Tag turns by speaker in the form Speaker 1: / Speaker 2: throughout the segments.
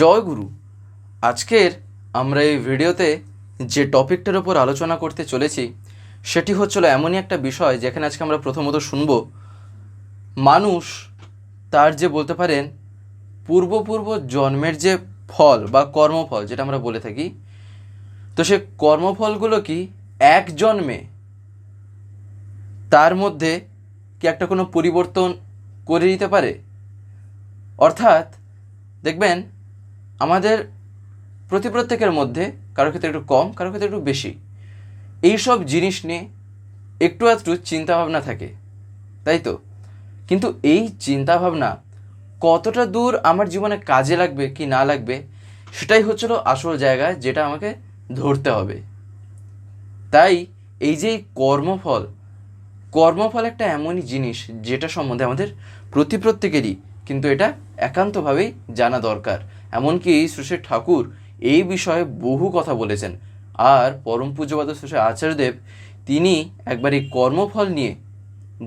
Speaker 1: জয় গুরু। আজকের আমরা এই ভিডিওতে যে টপিকটার ওপর আলোচনা করতে চলেছি, সেটি হচ্ছিল এমনই একটা বিষয় যেখানে আজকে আমরা প্রথমত শুনব। মানুষ তার যে বলতে পারেন পূর্বপূর্ব জন্মের যে ফল বা কর্মফল, যেটা আমরা বলে থাকি, তো সে কর্মফলগুলো কি এক জন্মে তার মধ্যে কি একটা কোনো পরিবর্তন করে দিতে পারে? অর্থাৎ দেখবেন আমাদের প্রতি প্রত্যেকের মধ্যে কারও ক্ষেত্রে একটু কম কারও ক্ষেত্রে একটু বেশি। এইসব জিনিস নিয়ে একটু আধটু চিন্তাভাবনা থাকে, তাই তো? কিন্তু এই চিন্তাভাবনা কতটা দূর আমার জীবনে কাজে লাগবে কি না লাগবে, সেটাই হচ্ছিল আসল জায়গা যেটা আমাকে ধরতে হবে। তাই এই যে কর্মফল কর্মফল একটা এমনই জিনিস যেটা সম্বন্ধে আমাদের প্রতি প্রত্যেকেরই কিন্তু এটা একান্তভাবেই জানা দরকার। এমনকি শ্রী ঠাকুর এই বিষয়ে বহু কথা বলেছেন। আর পরম পূজ্যপাদ শ্রী আচার্যদেব, তিনি একবার এই কর্মফল নিয়ে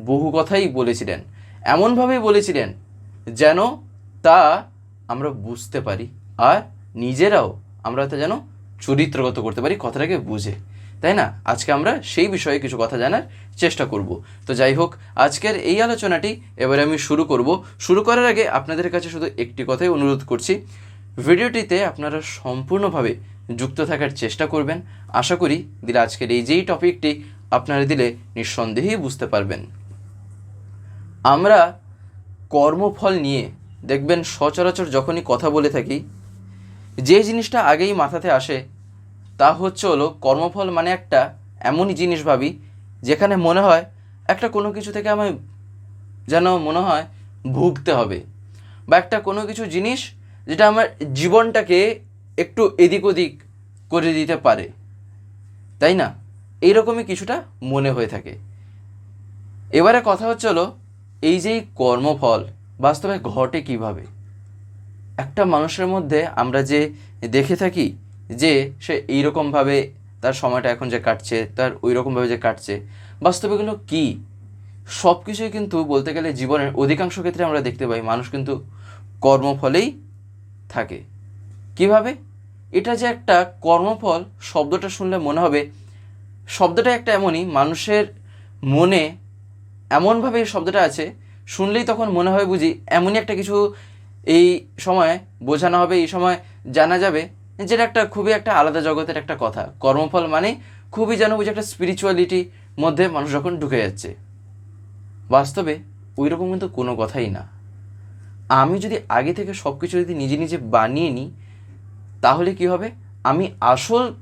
Speaker 1: বহু কথাই বলেছিলেন। এমনভাবেই বলেছিলেন যেন তা আমরা বুঝতে পারি আর নিজেরাও আমরা তা যেন চরিত্রগত করতে পারি, কথাটাকে বুঝে। তাই না? আজকে আমরা সেই বিষয়ে কিছু কথা জানার চেষ্টা করব। তো যাই হোক, আজকের এই আলোচনাটি এবারে আমি শুরু করব। শুরু করার আগে আপনাদের কাছে শুধু একটি কথাই অনুরোধ করছি। ভিডিওটিতে আপনারা সম্পূর্ণভাবে যুক্ত থাকার চেষ্টা করবেন। আশা করি দিলে আজকের এই যেই টপিকটি আপনারা দিলে নিঃসন্দেহেই বুঝতে পারবেন। আমরা কর্মফল নিয়ে দেখবেন সচরাচর যখনই কথা বলে থাকি, যে জিনিসটা আগেই মাথাতে আসে, তা হচ্ছে হলো কর্মফল মানে একটা এমনই জিনিস ভাবি, যেখানে মনে হয় একটা কোনো কিছু থেকে আমায় যেন মনে হয় ভুগতে হবে, বা একটা কোনো কিছু জিনিস যেটা আমার জীবনটাকে একটু এদিক ওদিক করে দিতে পারে। তাই না? এইরকমই কিছুটা মনে হয়ে থাকে। এবারে কথা হচ্ছে হলো, এই যে কর্মফল বাস্তবে ঘটে কীভাবে? একটা মানুষের মধ্যে আমরা যে দেখে থাকি যে সে এইরকমভাবে তার সময়টা এখন যে কাটছে, তার ওই রকমভাবে যে কাটছে, বাস্তবে এগুলো কী? সব কিছুই কিন্তু বলতে গেলে জীবনের অধিকাংশ ক্ষেত্রে আমরা দেখতে পাই, মানুষ কিন্তু কর্মফলেই থাকে। কীভাবে? এটা যে একটা কর্মফল, শব্দটা শুনলে মনে হবে, শব্দটা একটা এমনই, মানুষের মনে এমনভাবে এই শব্দটা আছে, শুনলেই তখন মনে হয় বুঝি এমনই একটা কিছু এই সময় বোঝানো হবে, এই সময় জানা যাবে, যেটা একটা খুবই একটা আলাদা জগতের একটা কথা। কর্মফল মানে খুবই যেন বুঝি একটা স্পিরিচুয়ালিটি মধ্যে মানুষ যখন ঢুকে যাচ্ছে। বাস্তবে ওই রকম কিন্তু কোনো কথাই না। আমি যদি আগে থেকে সব কিছু যদি নিজে নিজে বানিয়ে নিই, তাহলে কি হবে? আমি আসল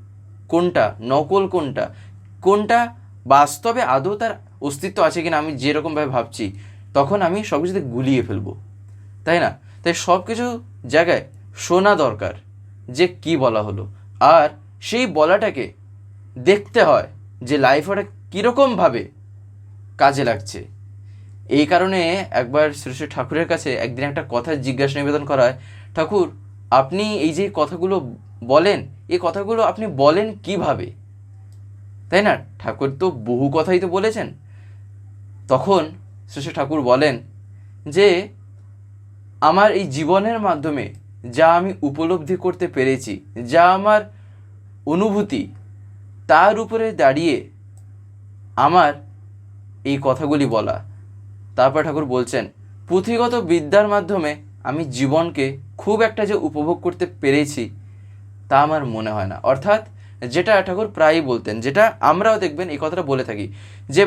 Speaker 1: কোনটা, নকল কোনটা কোনটা বাস্তবে আদৌ তার অস্তিত্ব আছে কিনা আমি যেরকমভাবে ভাবছি, তখন আমি সব কিছুতে গুলিয়ে ফেলব। তাই না? তাই সব কিছু জায়গায় শোনা দরকার যে কি বলা হলো। আর সেই বলাটাকে দেখতে হয় যে লাইফ ওটা কীরকমভাবে কাজে লাগছে। এই কারণে একবার শ্রী ঠাকুরের কাছে একদিন একটা কথা জিজ্ঞাসা নিবেদন করা হয়, ঠাকুর, আপনি এই যে কথাগুলো বলেন, এই কথাগুলো আপনি বলেন কীভাবে? তাই না? ঠাকুর তো বহু কথাই তো বলেছেন। তখন শ্রী ঠাকুর বলেন যে, আমার এই জীবনের মাধ্যমে যা আমি উপলব্ধি করতে পেরেছি, যা আমার অনুভূতি, তার উপরে দাঁড়িয়ে আমার এই কথাগুলি বলা। তারপর ঠাকুর বলছেন, পুঁথিগত বিদ্যার মাধ্যমে আমি জীবনকে খুব একটা যে উপভোগ করতে পেরেছি, তা আমার মনে হয় না। অর্থাৎ যেটা ঠাকুর প্রায়ই বলতেন, যেটা আমরাও দেখবেন, এই কথাটা বলে থাকি, যে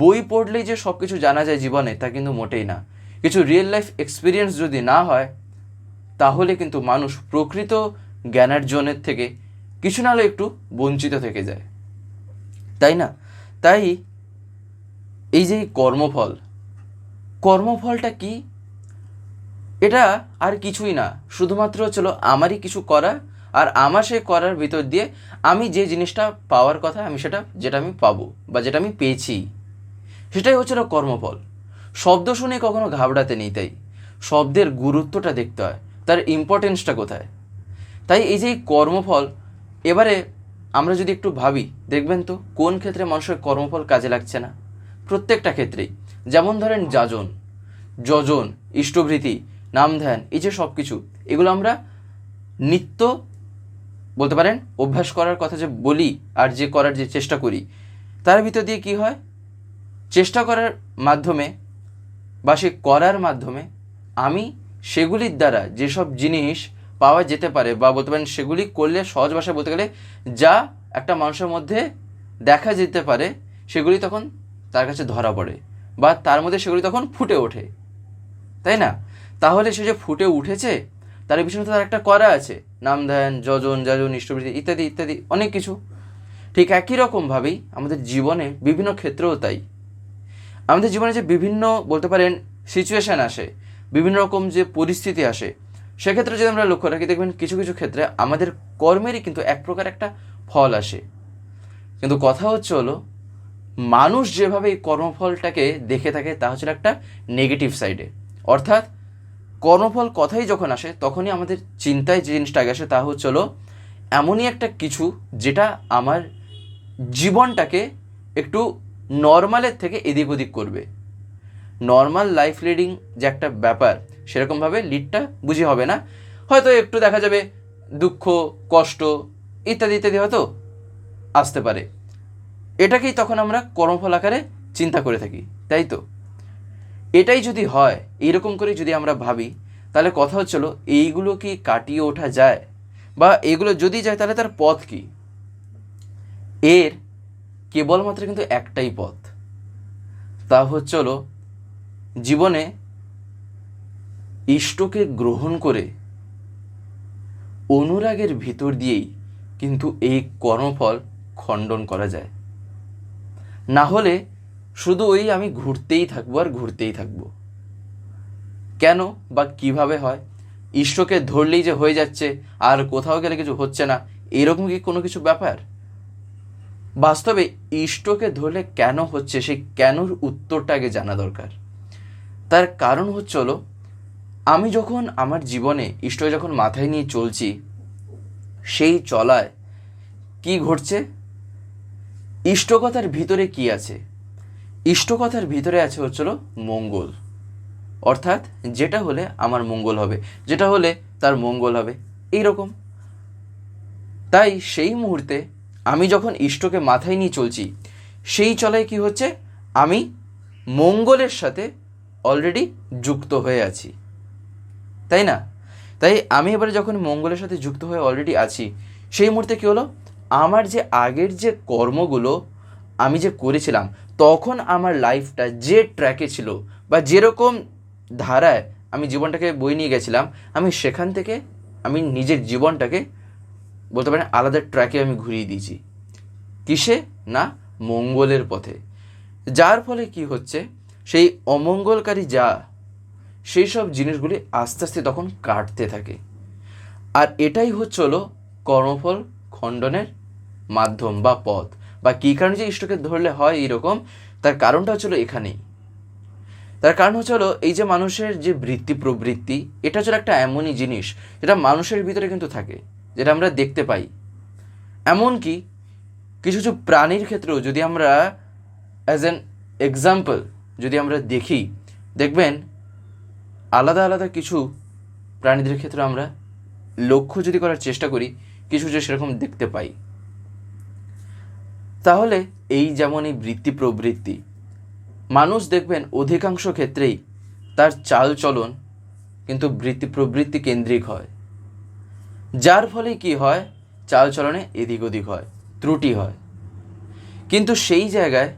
Speaker 1: বই পড়লেই যে সব কিছু জানা যায় জীবনে, তা কিন্তু মোটেই না। কিছু রিয়েল লাইফ এক্সপিরিয়েন্স যদি না হয়, তাহলে কিন্তু মানুষ প্রকৃত জ্ঞানার্জনের থেকে কিছু না হলে একটু বঞ্চিত থেকে যায়। তাই না? তাই এই যে কর্মফল কর্মফলটা কি? এটা আর কিছুই না। শুধুমাত্র হচ্ছিল আমারই কিছু করা আর আমার সেই করার ভিতর দিয়ে আমি যে জিনিসটা পাওয়ার কথা আমি সেটা, যেটা আমি পাবো বা যেটা আমি পেয়েছি, সেটাই হচ্ছিল কর্মফল। শব্দ শুনে কখনো ঘাবড়াতে নেই তাই। শব্দের গুরুত্বটা দেখতে হয়, তার ইম্পর্টেন্সটা কোথায়? তাই এই যে কর্মফল, এবারে আমরা যদি একটু ভাবি, দেখবেন তো কোন ক্ষেত্রে মানুষের কর্মফল কাজে লাগছে না? প্রত্যেকটা ক্ষেত্রেই। যেমন ধরেন যাজন, যজন, ইষ্টভৃতি, নাম ধ্যান, এই যে সব কিছু এগুলো আমরা নিত্য বলতে পারেন অভ্যাস করার কথা যে বলি আর যে করার যে চেষ্টা করি, তার ভিতর দিয়ে কি হয়? চেষ্টা করার মাধ্যমে বা সে করার মাধ্যমে আমি সেগুলির দ্বারা যেসব জিনিস পাওয়া যেতে পারে বা বলতে পারেন সেগুলি করলে সহজ ভাষায় বলতে গেলে যা একটা মানুষের মধ্যে দেখা যেতে পারে সেগুলি তখন তার কাছে ধরা পড়ে। বা তার মধ্যে সেগুলি তখন ফুটে ওঠে। তাই না? তাহলে সে যে ফুটে উঠেছে, তার পিছনে তো তার একটা করা আছে। নাম ধ্যান যজন যাজন ইষ্টবৃত্তি ইত্যাদি ইত্যাদি, অনেক কিছু। ঠিক একই রকমভাবেই আমাদের জীবনে বিভিন্ন ক্ষেত্রেও তাই। আমাদের জীবনে যে বিভিন্ন, বলতে পারেন সিচুয়েশান আসে, বিভিন্ন রকম যে পরিস্থিতি আসে, সেক্ষেত্রে যদি আমরা লক্ষ্য রাখি, দেখবেন কিছু কিছু ক্ষেত্রে আমাদের কর্মেরই কিন্তু এক প্রকার একটা ফল আসে। কিন্তু কথা হচ্ছে হলো মানুষ যেভাবে এই কর্মফলটাকে দেখে থাকে, তা হচ্ছে একটা নেগেটিভ সাইডে অর্থাৎ, কর্মফল কথাই যখন আসে, তখনই আমাদের চিন্তায় যে জিনিসটা আগে আসে, তা হচ্ছে হলো, এমনই একটা কিছু যেটা আমার জীবনটাকে একটু নর্মালের থেকে এদিক ওদিক করবে। নর্মাল লাইফ লিডিং যে একটা ব্যাপার, সেরকমভাবে লিডটা বুঝি হবে না। হয়তো একটু দেখা যাবে দুঃখ, কষ্ট, ইত্যাদি ইত্যাদি হয়তো আসতে পারে। এটাকেই তখন আমরা কর্মফল আকারে চিন্তা করে থাকি, তাই তো? এটাই যদি হয়, এইরকম করে যদি আমরা ভাবি, তাহলে কথা হচ্ছিল এইগুলো কি কাটিয়ে ওঠা যায়? বা এগুলো যদি যায়, তাহলে তার পথ কি? এর কেবলমাত্র কিন্তু একটাই পথ। তা হচ্ছে হলো, জীবনে ইষ্টকে গ্রহণ করে অনুরাগের ভিতর দিয়েই কিন্তু এই কর্মফল খণ্ডন করা যায়। না হলে শুধু ওই আমি ঘুরতেই থাকব আর ঘুরতেই থাকব। কেন বা কীভাবে হয়? ইষ্টকে ধরলেই যে হয়ে যাচ্ছে, আর কোথাও গেলে কিছু হচ্ছে না, এরকম কি কোনো কিছু ব্যাপার? বাস্তবে ইষ্টকে ধরলে কেন হচ্ছে সেই কেনর উত্তরটা আগে জানা দরকার। তার কারণ হচ্ছে হলো, আমি যখন আমার জীবনে ইষ্ট যখন মাথায় নিয়ে চলছি, সেই চলায় কি ঘটছে? ইষ্টকথার ভিতরে কি আছে? ইষ্টকথার ভিতরে আছে হচ্ছিল মঙ্গল। অর্থাৎ যেটা হলে আমার মঙ্গল হবে, যেটা হলে তার মঙ্গল হবে এই রকম তাই সেই মুহূর্তে আমি যখন ইষ্টকে মাথায় নিয়ে চলছি, সেই চলায় কি হচ্ছে? আমি মঙ্গলের সাথে অলরেডি যুক্ত হয়ে আছি। তাই না? তাই আমি এবারে যখন মঙ্গলের সাথে যুক্ত হয়ে অলরেডি আছি, সেই মুহূর্তে কী হলো? আমার যে আগের যে কর্মগুলো আমি যে করেছিলাম, তখন আমার লাইফটা যে ট্র্যাকে ছিল বা যেরকম ধারায় আমি জীবনটাকে বই নিয়ে গেছিলাম, আমি সেখান থেকে আমি নিজের জীবনটাকে বলতে পারেন আলাদা ট্র্যাকে আমি ঘুরিয়ে দিয়েছি। কিসে? না, মঙ্গলের পথে। যার ফলে কি হচ্ছে, সেই অমঙ্গলকারী যা, সেই সব জিনিসগুলি আস্তে আস্তে তখন কাটতে থাকে। আর এটাই হচ্ছে হলো কর্মফল খণ্ডনের মাধ্যম বা পথ। বা কী কারণে যে ইষ্টকে ধরলে হয় এইরকম তার কারণটা হচ্ছিল এখানেই। তার কারণ হচ্ছে হলো এই যে মানুষের যে বৃত্তি, প্রবৃত্তি, এটা হচ্ছে একটা এমনই জিনিস, যেটা মানুষের ভিতরে কিন্তু থাকে, যেটা আমরা দেখতে পাই। এমনকি কিছু কিছু প্রাণীর ক্ষেত্রেও যদি আমরা অ্যাজ অ্যান এক্সাম্পল যদি আমরা দেখি, দেখবেন আলাদা আলাদা কিছু প্রাণীদের ক্ষেত্রে আমরা লক্ষ্য যদি করার চেষ্টা করি, কিছু যে সেরকম দেখতে পাই। তাহলে এই যেমন এই বৃত্তি প্রবৃত্তি, মানুষ দেখবেন অধিকাংশ ক্ষেত্রেই তার চাল চলন কিন্তু বৃত্তি প্রবৃত্তি কেন্দ্রিক হয়। যার ফলে কি হয়? চাল চলনে এদিক ওদিক হয়, ত্রুটি হয়। কিন্তু সেই জায়গায়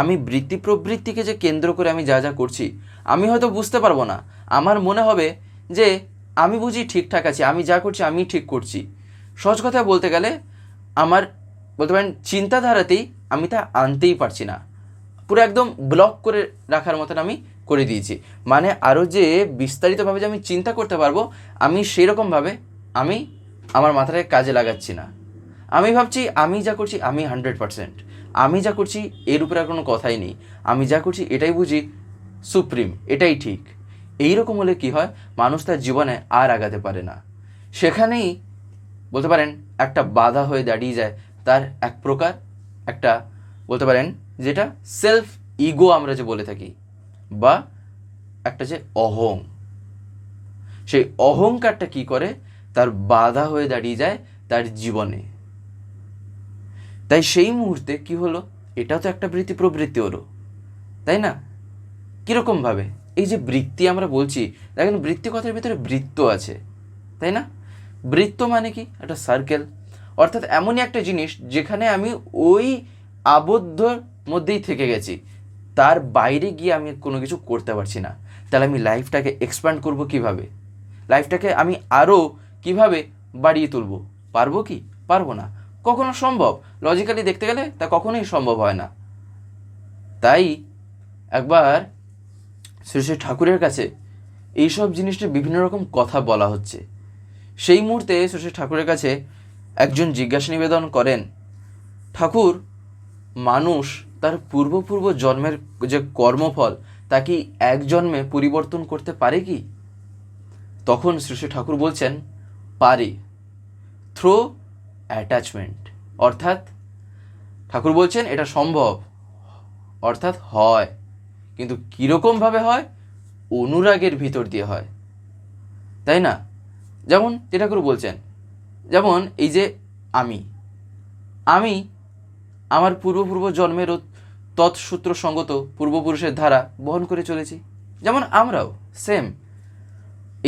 Speaker 1: আমি বৃত্তি প্রবৃত্তিকে যে কেন্দ্র করে আমি যা যা করছি, আমি হয়তো বুঝতে পারব না। আমার মনে হবে যে আমি বুঝি ঠিকঠাক আছি, আমি যা করছি আমি ঠিক করছি। সহজ কথা বলতে গেলে আমার বলতে পারেন, চিন্তাধারাতেই আমি তা আনতেই পারছি না। পুরো একদম ব্লক করে রাখার মতন আমি করে দিয়েছি। মানে আরও যে বিস্তারিতভাবে যে আমি চিন্তা করতে পারব, আমি সেই রকমভাবে আমি আমার মাথাটাকে কাজে লাগাচ্ছি না। আমি ভাবছি, আমি যা করছি, আমি হান্ড্রেড পারসেন্ট। আমি যা করছি, এর উপরে আর কোনো কথাই নেই। আমি যা করছি, এটাই বুঝি সুপ্রিম, এটাই ঠিক। এই রকম হলে কি হয়? মানুষ তার জীবনে আর আগাতে পারে না। সেখানেই বলতে পারেন, একটা বাধা হয়ে দাঁড়িয়ে যায় তার এক প্রকার একটা বলতে পারেন যেটা সেলফ ইগো আমরা যে বলে থাকি, বা একটা যে অহং। সেই অহংকারটা কি করে? তার বাধা হয়ে দাঁড়িয়ে যায় তার জীবনে। তাই সেই মুহূর্তে কি হলো? এটা তো একটা বৃত্তি প্রবৃত্তি হলো, তাই না? কীরকমভাবে এই যে বৃত্তি আমরা বলছি, দেখেন বৃত্তি কথার ভিতরে বৃত্ত আছে, তাই না? বৃত্ত মানে কি? একটা সার্কেল অর্থাৎ এমনই একটা জিনিস যেখানে আমি ওই আবদ্ধর মধ্যেই থেকে গেছি। তার বাইরে গিয়ে আমি কোনো কিছু করতে পারছি না। তাহলে আমি লাইফটাকে এক্সপ্যান্ড করব কীভাবে? লাইফটাকে আমি আরও কীভাবে বাড়িয়ে তুলব? পারব কি? পারব না। কখনো সম্ভব? লজিক্যালি দেখতে গেলে তা কখনোই সম্ভব হয় না। তাই একবার শ্রী শ্রী ঠাকুরের কাছে এইসব জিনিসটা বিভিন্ন রকম কথা বলা হচ্ছে। সেই মুহূর্তে শ্রী শ্রী ঠাকুরের কাছে একজন জিজ্ঞাসা নিবেদন করেন, ঠাকুর, মানুষ তার পূর্বপূর্ব জন্মের যে কর্মফল, তা কি এক জন্মে পরিবর্তন করতে পারে কি? তখন শ্রী ঠাকুর বলছেন, পারে। Through attachment. অর্থাৎ, ঠাকুর বলছেন, এটা সম্ভব। অর্থাৎ, হয়। কিন্তু কীরকমভাবে হয়? অনুরাগের ভিতর দিয়ে হয়। তাই না? যেমন ঠাকুর বলছেন যেমন এই যে আমি। আমি আমার পূর্বপূর্ব জন্মেরও তৎসূত্র সঙ্গত পূর্বপুরুষের ধারা বহন করে চলেছি। যেমন আমরাও সেম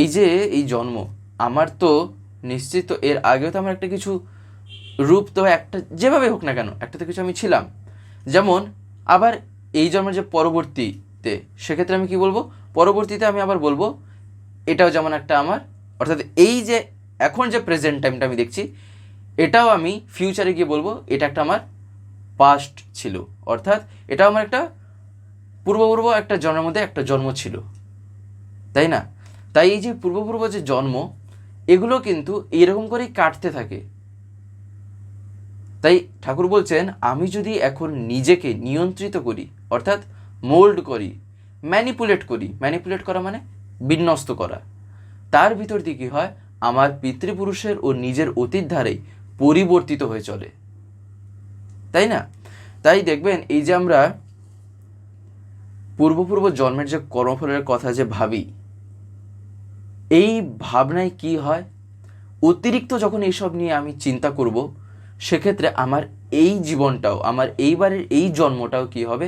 Speaker 1: এই যে এই জন্ম, আমার তো নিশ্চিত এর আগেও তো আমার একটা কিছু রূপ তো একটা যেভাবে হোক না কেন একটা তো কিছু আমি ছিলাম। যেমন আবার এই জন্মের যে পরবর্তীতে, সেক্ষেত্রে আমি কি বলব? পরবর্তীতে আমি আবার বলব, এটাও যেমন একটা আমার, অর্থাৎ এই যে এখন যে প্রেজেন্ট টাইমটা আমি দেখছি, এটাও আমি ফিউচারে গিয়ে বলব, এটা একটা আমার পাস্ট ছিল। অর্থাৎ এটা আমার একটা পূর্বপূর্ব একটা জন্মের মধ্যে একটা জন্ম ছিল। তাই না? তাই এই যে পূর্বপূর্ব যে জন্ম, এগুলো কিন্তু এরকম করেই কাটতে থাকে। তাই ঠাকুর বলছেন, আমি যদি এখন নিজেকে নিয়ন্ত্রিত করি, অর্থাৎ মোল্ড করি ম্যানিপুলেট করি ম্যানিপুলেট করা মানে বিন্যস্ত করা, তার ভিতর দিয়ে কী হয়? আমার পিতৃপুরুষের ও নিজের অতীত ধারেই পরিবর্তিত হয়ে চলে। তাই না? তাই দেখবেন এই যে আমরা পূর্বপূর্ব জন্মের যে কর্মফলের কথা যে ভাবি, এই ভাবনায় কি হয়? অতিরিক্ত যখন এইসব নিয়ে আমি চিন্তা করব, সেক্ষেত্রে আমার এই জীবনটাও, আমার এইবারের এই জন্মটাও কি হবে?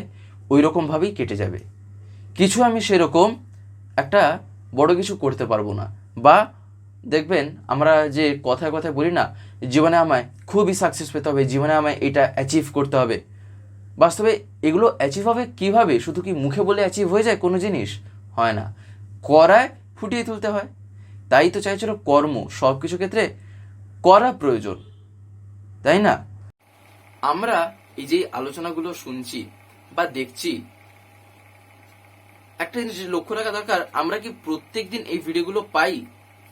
Speaker 1: ওই রকমভাবেই কেটে যাবে। কিছু আমি সেরকম একটা বড় কিছু করতে পারব না বা দেখবেন, আমরা যে কথায় কথায় বলি না, জীবনে আমায় খুবই সাকসেস পেতে হবে, জীবনে আমায় এটা অ্যাচিভ করতে হবে। বাস্তবে এগুলো অ্যাচিভ হবে কীভাবে? শুধু কি মুখে বলে অ্যাচিভ হয়ে যায় কোনো জিনিস? হয় না। করায় ফুটিয়ে তুলতে হয়। তাই তো চাইছিল কর্ম সব কিছু ক্ষেত্রে করা প্রয়োজন। তাই না? আমরা এই যে আলোচনাগুলো শুনছি বা দেখছি, একটা জিনিস লক্ষ্য রাখা দরকার, আমরা কি প্রত্যেকদিন এই ভিডিওগুলো পাই?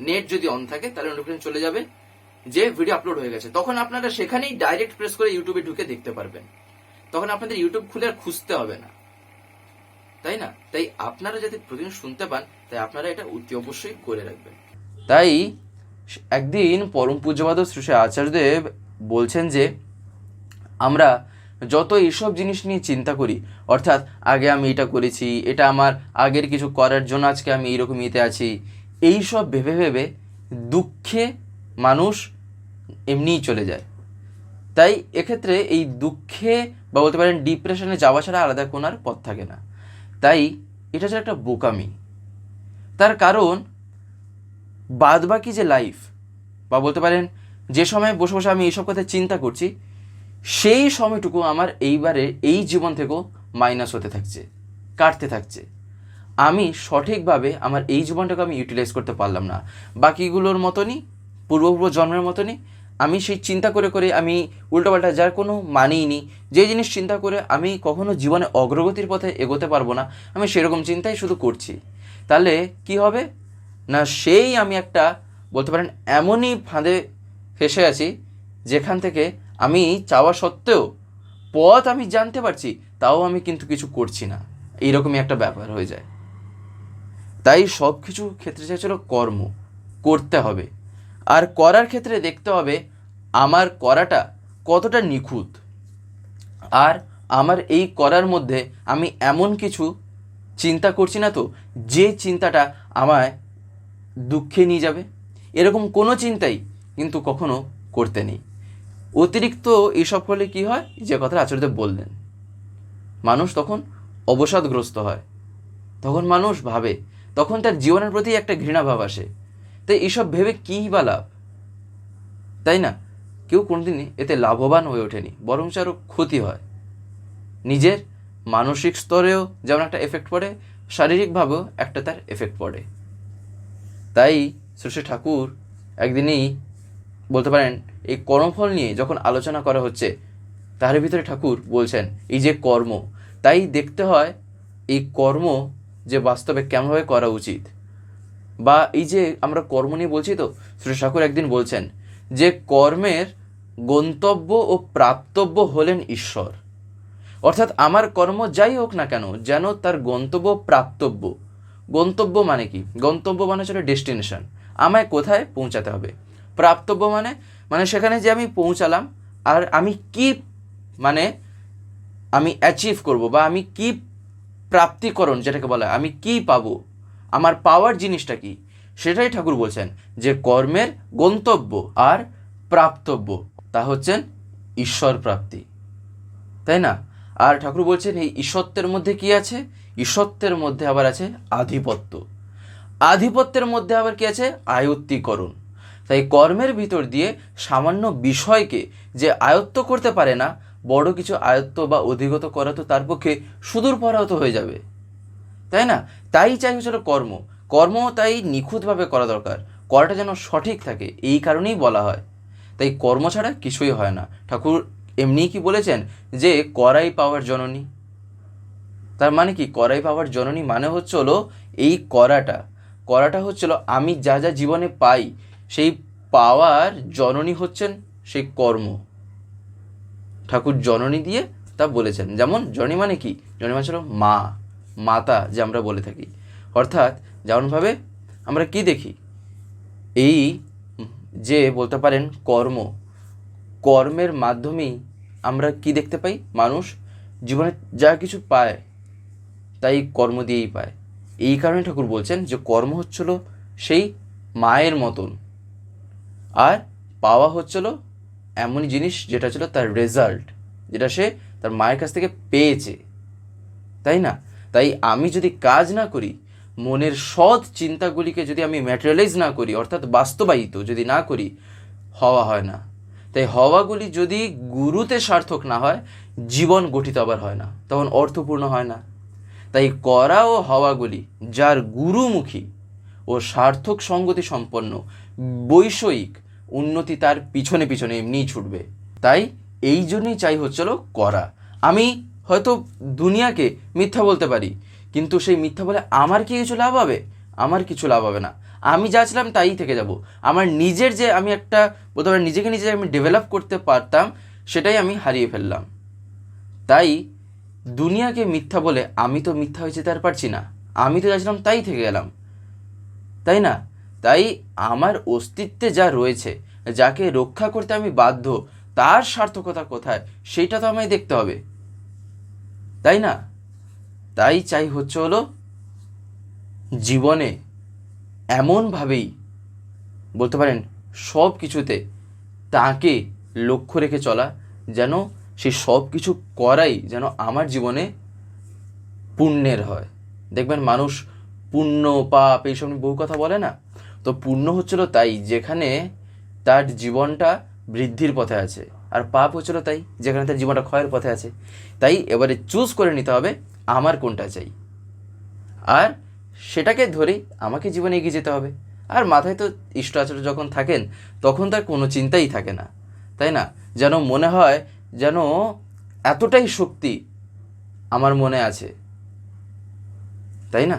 Speaker 1: নেট যদি অন থাকে, তাহলে নোটিফিকেশন চলে যাবে, যে ভিডিও আপলোড হয়ে গেছে। তখন আপনারা সেখানেই ডাইরেক্ট প্রেস করে ইউটিউবে ঢুকে দেখতে পারবেন। তখন আপনাদের ইউটিউব খুলে আর খুঁজতে হবে না। তাই না? তাই আপনারা যাতে প্রতিদিন শুনতে পান, তাই আপনারা এটা অতি অবশ্যই করে রাখবেন। তাই একদিন পরম পূজ্যবাদ শ্রী আচার্যদেব বলছেন যে, আমরা যত এইসব জিনিস নিয়ে চিন্তা করি, অর্থাৎ আগে আমি এটা করেছি, এটা আমার আগের কিছু করার জন্য আজকে আমি এইরকম ইতে আছি এই সব ভেবে ভেবে দুঃখে মানুষ এমনিই চলে যায়। তাই এক্ষেত্রে এই দুঃখে বা বলতে পারেন ডিপ্রেশনে যাওয়া ছাড়া আলাদা কোনো আর পথ থাকে না। তাই এটা হচ্ছে একটা বোকামি। তার কারণ বাদবাকি যে লাইফ বা বলতে পারেন যে সময় বসে বসে আমি এইসব কথা চিন্তা করছি, সেই সময়টুকু আমার এইবারে এই জীবন থেকেও মাইনাস হতে থাকছে, কাটতে থাকছে। আমি সঠিকভাবে আমার এই জীবনটাকে আমি ইউটিলাইজ করতে পারলাম না। বাকিগুলোর মতনই পূর্বপূর্ব জন্মের মতনই, আমি সেই চিন্তা করে করে আমি উল্টোপাল্টা যার কোনো মানেই নি যে জিনিস চিন্তা করে আমি কখনো জীবনে অগ্রগতির পথে এগোতে পারব না, আমি সেরকম চিন্তাই শুধু করছি। তাহলে কি হবে? না, সেই আমি একটা বলতে পারেন এমনই ফাঁদে ফেসে আছি, যেখান থেকে আমি চাওয়া সত্ত্বেও পথ আমি জানতে পারছি, তাও আমি কিন্তু কিছু করছি না। এইরকমই একটা ব্যাপার হয়ে যায়। তাই সব কিছু ক্ষেত্রে চাইছিল কর্ম, করতে হবে। আর করার ক্ষেত্রে দেখতে হবে আমার করাটা কতটা নিখুঁত। আর আমার এই করার মধ্যে আমি এমন কিছু চিন্তা করছি না তো, যে চিন্তাটা আমায় দুঃখে নিয়ে যাবে। এরকম কোনো চিন্তাই কিন্তু কখনো করতে নেই। অতিরিক্ত এইসব ফলে কী হয়? যে কথাটা আচার্যদেব বললেন। মানুষ তখন অবসাদগ্রস্ত হয়। তখন মানুষ ভাবে তখন তার জীবনের প্রতি একটা ঘৃণাভাব আসে। তাই এসব ভেবে কী বা লাভ? তাই না? কেউ কোনোদিনই এতে লাভবান হয়ে ওঠেনি বরং আরও ক্ষতি হয়। নিজের মানসিক স্তরেও যেমন একটা এফেক্ট পড়ে, শারীরিকভাবেও একটা তার এফেক্ট পড়ে। তাই শ্রী ঠাকুর একদিনই বলতে পারেন, এই কর্মফল নিয়ে যখন আলোচনা করা হচ্ছে, তার ভিতরে ঠাকুর বলছেন, এই যে কর্ম। তাই দেখতে হয়, এই কর্ম যে বাস্তবে কেমনভাবে করা উচিত। বা এই যে আমরা কর্ম নিয়ে বলছি তো, শ্রী ঠাকুর একদিন বলছেন যে কর্মের গন্তব্য ও প্রাপ্তব্য হলেন ঈশ্বর। অর্থাৎ আমার কর্ম যাই হোক না কেন, যেন তার গন্তব্য প্রাপ্তব্য। গন্তব্য মানে কি? গন্তব্য মানে হচ্ছে ডেস্টিনেশন। আমায় কোথায়? পৌঁছাতে হবে। প্রাপ্তব্য মানে মানে সেখানে যে আমি পৌঁছালাম, আর আমি কি মানে আমি অ্যাচিভ করব বা আমি কি প্রাপ্তিকরণ যেটাকে বলা, আমি কি পাবো? আমার পাওয়ার জিনিসটা কি? সেটাই ঠাকুর বলছেন যে কর্মের গন্তব্য আর প্রাপ্তব্য, তা হচ্ছেন ঈশ্বর প্রাপ্তি। তাই না? আর ঠাকুর বলছেন, এই ঈশ্বত্বের মধ্যে কি আছে? ঈশ্বত্বের মধ্যে আবার আছে আধিপত্য। আধিপত্যের মধ্যে আবার কি আছে? আয়ত্তিকরণ। তাই কর্মের ভিতর দিয়ে সামান্য বিষয়কে যে আয়ত্ত করতে পারে না বড় কিছু আয়ত্ত বা অধিগত করা তো তার পক্ষে সুদূর পরাহত হয়ে যাবে। তাই না? তাই চাই হচ্ছে কর্ম। কর্ম তাই নিখুঁতভাবে করা দরকার। করাটা যেন সঠিক থাকে, এই কারণেই বলা হয়। তাই কর্ম ছাড়া কিছুই হয় না। ঠাকুর এমনিই কি বলেছেন যে, করাই পাওয়ার জননী। তার মানে কি? করাই পাওয়ার জননী মানে হচ্ছে হলো এই করাটা। করাটা হচ্ছিল আমি যা যা জীবনে পাই, সেই পাওয়ার জননী হচ্ছেন সেই কর্ম। ঠাকুর জননী দিয়ে তা বলেছেন। যেমন, জননী মানে কি? জননী মানে ছিল মা, মাতা, যে আমরা বলে থাকি। অর্থাৎ, যেমনভাবে আমরা কি দেখি? এই যে বলতে পারেন কর্ম, কর্মের মাধ্যমেই আমরা কি দেখতে পাই? মানুষ জীবনে যা কিছু পায়, তাই কর্ম দিয়েই পায়। এই কারণে ঠাকুর বলছেন যে কর্ম হচ্ছিল সেই মায়ের মতন, আর পাওয়া হচ্ছিল এমনই জিনিস যেটা ছিল তার রেজাল্ট যেটা সে তার মায়ের কাছ থেকে পেয়েছে। তাই না? তাই আমি যদি কাজ না করি, মনের সৎ চিন্তাগুলিকে যদি আমি ম্যাটেরিয়ালাইজ না করি, অর্থাৎ বাস্তবায়িত যদি না করি, হওয়া হয় না। তাই হওয়াগুলি যদি গুরুতে সার্থক না হয়, জীবন গঠিত আবার হয় না, তখন অর্থপূর্ণ হয় না। তাই করা ও হওয়াগুলি যার গুরুমুখী ও সার্থক সঙ্গতি সম্পন্ন বৈষয়িক উন্নতি তার পিছনে পিছনে এমনিই ছুটবে। তাই এই জন্যই চাই হচ্ছিল করা। আমি হয়তো দুনিয়াকে মিথ্যা বলতে পারি, কিন্তু সেই মিথ্যা বলে আমার কি কিছু লাভ হবে? আমার কিছু লাভ হবে না। আমি যা ছিলাম তাই থেকে যাব। আমার নিজের যে আমি একটা বলতে পারি নিজেকে নিজে আমি ডেভেলপ করতে পারতাম, সেটাই আমি হারিয়ে ফেললাম। তাই দুনিয়াকে মিথ্যা বলে আমি তো মিথ্যা হয়ে যেতে আর পারছি না। আমি তো যাচ্ছিলাম তাই থেকে গেলাম। তাই না? তাই আমার অস্তিত্বে যা রয়েছে, যাকে রক্ষা করতে আমি বাধ্য, তার সার্থকতা কোথায় সেইটা তো আমায় দেখতে হবে। তাই না? তাই চাই হচ্ছে হলো, জীবনে এমনভাবেই, বলতে পারেন সব কিছুতে তাকে লক্ষ্য রেখে চলা, যেন সে সব কিছু করাই যেন আমার জীবনে পুণ্যের হয়। দেখবেন মানুষ পুণ্য, পাপ, এইসব বহু কথা বলে না? তো পুণ্য হচ্ছিল তাই, যেখানে তার জীবনটা বৃদ্ধির পথে আছে। আর পাপ হচ্ছিল তাই, যেখানে তার জীবনটা ক্ষয়ের পথে আছে। তাই এবারে চুজ করে নিতে হবে, আমার কোনটা চাই? আর সেটাকে ধরেই আমাকে জীবনে এগিয়ে যেতে হবে। আর মাথায় তো ইষ্ট আচার্য যখন থাকেন, তখন তার কোনো চিন্তাই থাকে না, তাই না? যেন মনে হয় যেন এতটাই শক্তি আমার মনে আছে, তাই না?